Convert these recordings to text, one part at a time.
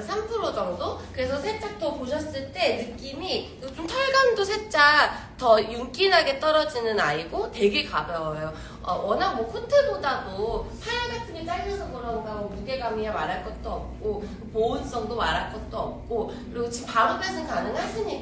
있어요. 3% 정도? 그래서 살짝 더 보셨을 때 느낌이 좀 털감도 살짝 더 윤기나게 떨어지는 아이고 되게 가벼워요. 어, 워낙 뭐 코트보다도 팔 같은 게 짧아서 그런가 뭐 무게감이야 말할 것도 없고 보온성도 말할 것도 없고 그리고 지금 바로 배송 가능하시니까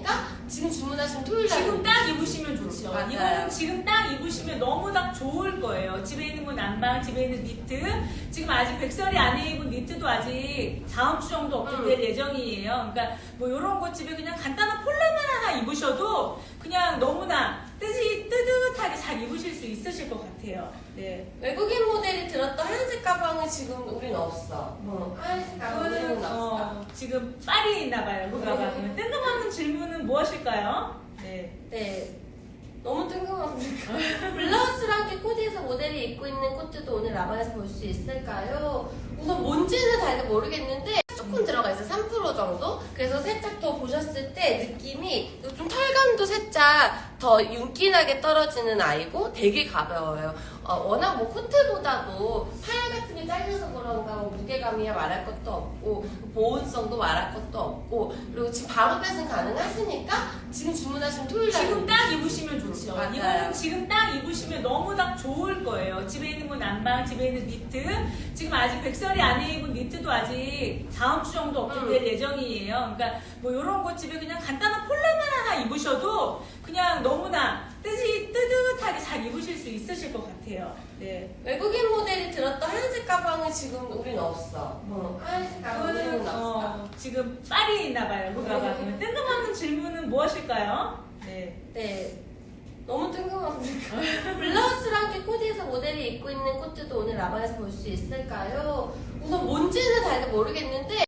지금 주문하시면 토요일 날 지금 딱 입으시면 좋죠. 맞아요. 이거는 지금 딱 입으시면 너무 딱 좋을 거예요. 집에 있는 뭐 난방, 집에 있는 니트. 지금 아직 백설이 안에 입은 니트도 아직 다음 주 정도 업데이트될 음. 예정이에요. 그러니까 뭐 이런 거 집에 그냥 간단한 폴라만 하나 입으셔도 그냥 너무나 뜨지, 뜨뜻하게 잘 입으실 수 있으실 것 같아요. 네. 외국인 모델이 들었던 하얀색 가방은 지금 우린 없어. 어, 하얀색 가방 우리는 그거는 없어. 어, 지금 파리에 있나 봐요. 그 가방은. 뜬금없는 질문은 무엇일까요? 네. 네. 너무 뜬금없으니까. 블라우스랑 함께 코디해서 모델이 입고 있는 코트도 오늘 라방에서 볼 수 있을까요? 우선 뭔지는 잘 모르겠는데 조금 들어가 있어요. 3% 정도? 그래서 살짝 더 보셨을 때 느낌이 좀 털감도 살짝 더 윤기나게 떨어지는 아이고 되게 가벼워요. 어, 워낙 뭐 코트보다도 팔 같은 게 짧아서 그런가 뭐 무게감이야 말할 것도 없고 보온성도 말할 것도 없고 그리고 지금 바로 배송 가능하시니까 지금 주문하시면 토요일 날 지금 딱 입으시면 좋죠. 맞아요. 이거는 지금 딱 입으시면 너무 딱 좋을 거예요. 집에 있는 뭐 난방, 집에 있는 니트. 지금 아직 백설이 안에 입은 니트도 아직 다음 주 정도 업데이트 될 예정이에요. 그러니까 뭐 이런 거 집에 그냥 간단한 폴라만 하나 입으셔도 그냥 너무나 뜨지, 뜨뜻하게 잘 입으실 수 있으실 것 같아요. 네. 외국인 모델이 들었던 하얀색 가방은 지금 우린 없어. 어, 하얀색 가방 우리는 그거는 없어. 어, 지금 파리에 있나 봐요. 그 가방은. 뜬금없는 질문은 무엇일까요? 네. 네. 너무 뜬금없으니까. 블라우스랑 함께 코디해서 모델이 입고 있는 코트도 오늘 라방에서 볼 수 있을까요? 우선 뭔지는 잘 모르겠는데